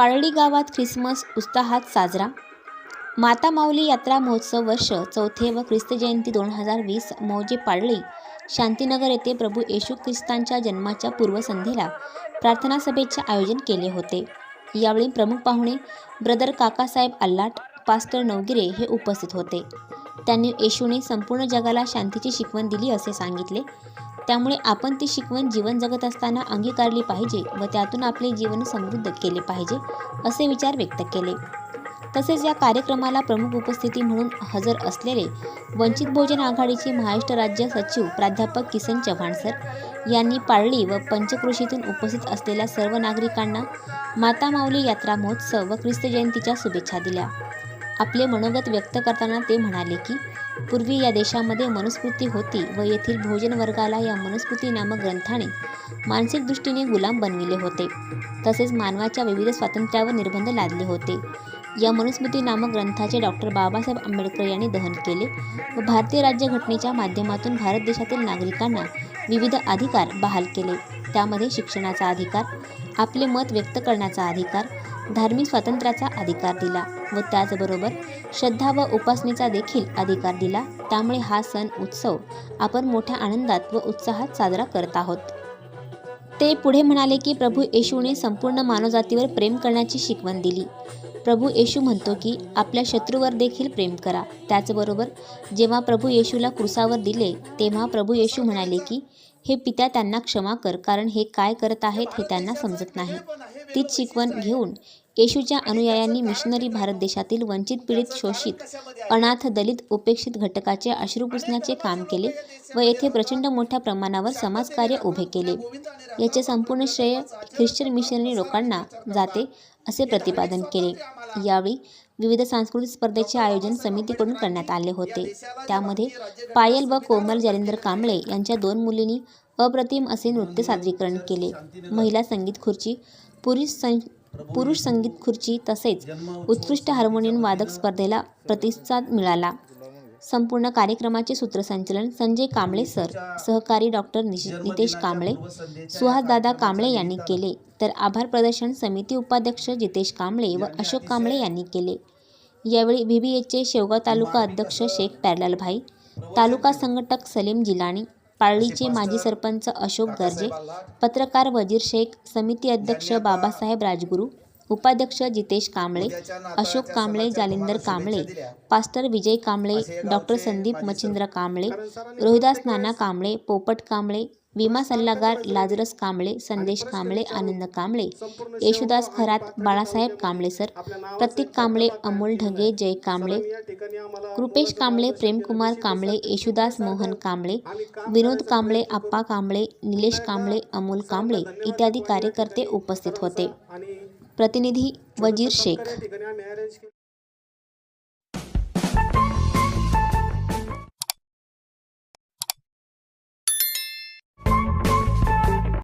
पाळली गावात ख्रिसमस उत्साहात साजरा. माता माऊली यात्रा महोत्सव वर्ष चौथे व ख्रिस्त जयंती दोन हजार वीस मौजे पाळली. शांतीनगर येथे प्रभू येशू ख्रिस्तांच्या जन्माच्या पूर्वसंध्येला प्रार्थना सभेचे आयोजन केले होते. यावेळी प्रमुख पाहुणे ब्रदर काकासाहेब अल्लाट पास्टर नवगिरे हे उपस्थित होते. त्यांनी येशूने संपूर्ण जगाला शांतीची शिकवण दिली असे सांगितले. त्यामुळे आपण ती शिकवण जीवन जगत असताना अंगीकारली पाहिजे व त्यातून आपले जीवन समृद्ध केले पाहिजे असे विचार व्यक्त केले. तसेच या कार्यक्रमाला प्रमुख उपस्थिती म्हणून हजर असलेले वंचित बहुजन आघाडीचे महाराष्ट्र राज्य सचिव प्राध्यापक किसन चव्हाण सर यांनी पाळली व पंचकृषीतून उपस्थित असलेल्या सर्व नागरिकांना माता माऊली यात्रा महोत्सव व ख्रिस्त जयंतीच्या शुभेच्छा दिल्या. आपले मनोगत व्यक्त करताना ते म्हणाले की पूर्वी या देशामध्ये मनुस्मृती होती व येथील भोजन वर्गाला या मनुस्मृती नामक ग्रंथाने मानसिक दृष्टीने गुलाम बनविले होते. तसेच मानवाच्या विविध स्वातंत्र्यावर निर्बंध लादले होते. या मनुस्मृती नामक ग्रंथाचे डॉक्टर बाबासाहेब आंबेडकर यांनी दहन केले व भारतीय राज्यघटनेच्या माध्यमातून भारत देशातील नागरिकांना विविध अधिकार बहाल केले. त्यामध्ये शिक्षणाचा अधिकार आपले मत व्यक्त करण्याचा अधिकार धार्मिक स्वातंत्र्याचा अधिकार दिला व त्याचबरोबर श्रद्धा व उपासनेचा देखील अधिकार दिला. त्यामुळे हा सण उत्सव आपण मोठ्या आनंदात व उत्साहात साजरा करत आहोत. ते पुढे म्हणाले की प्रभू येशूने संपूर्ण मानवजातीवर प्रेम करण्याची शिकवण दिली. प्रभू येशू म्हणतो की आपल्या शत्रूवर देखील प्रेम करा. त्याचबरोबर जेव्हा प्रभू येशूला क्रुसावर दिले तेव्हा प्रभू येशू म्हणाले की हे पित्या त्यांना क्षमा कर कारण हे काय करत आहेत हे त्यांना समजत नाही. तीच शिकवण घेऊन येशूच्या अनुयायांनी मिशनरी भारत देशातील वंचित पीडित शोषित अनाथ दलित उपेक्षित घटकाचे अश्रू पुसण्याचे काम केले व येथे प्रचंड मोठ्या प्रमाणावर समाजकार्य उभे केले. याचे संपूर्ण श्रेय ख्रिश्चन मिशनरी लोकांना जाते असे प्रतिपादन केले. यावेळी विविध सांस्कृतिक स्पर्धेचे आयोजन समितीकडून करण्यात आले होते. त्यामध्ये पायल व कोमल जालिंदर कांबळे यांच्या दोन मुलींनी अप्रतिम असे नृत्य सादरीकरण केले. महिला संगीत खुर्ची पुरुष सं पुरुष संगीत खुर्ची तसेच उत्कृष्ट हार्मोनियम वादक स्पर्धेला प्रतिसाद मिळाला. संपूर्ण कार्यक्रमाचे सूत्रसंचलन संजय कांबळे सर सहकारी डॉक्टर नितेश कांबळे सुहासदादा कांबळे यांनी केले. तर आभार प्रदर्शन समिती उपाध्यक्ष जितेश कांबळे व अशोक कांबळे यांनी केले. यावेळी व्ही बी एचे शेवगाव तालुका अध्यक्ष शेख प्यारलालभाई तालुका संघटक सलीम जिलानी पाळलीचे माजी सरपंच अशोक गर्जे पत्रकार वजीर शेख समिती अध्यक्ष बाबासाहेब राजगुरू उपाध्यक्ष जितेश कांबळे अशोक कांबळे जालिंदर कांबळे पास्टर विजय कांबळे डॉक्टर संदीप मच्छिंद्र कांबळे रोहिदास नाना कांबळे पोपट कांबळे विमा सल्लागार लाजरस कांबळे संदेश कांबळे आनंद कांबळे येशुदास खरात बाळासाहेब कांबळे सर प्रतीक कांबळे अमोल ढगे जय कांबळे कृपेश कांबळे प्रेमकुमार कांबळे येशुदास मोहन कांबळे विनोद कांबळे आप्पा कांबळे निलेश कांबळे अमोल कांबळे इत्यादी कार्यकर्ते उपस्थित होते. प्रतिनिधी वजीर शेख.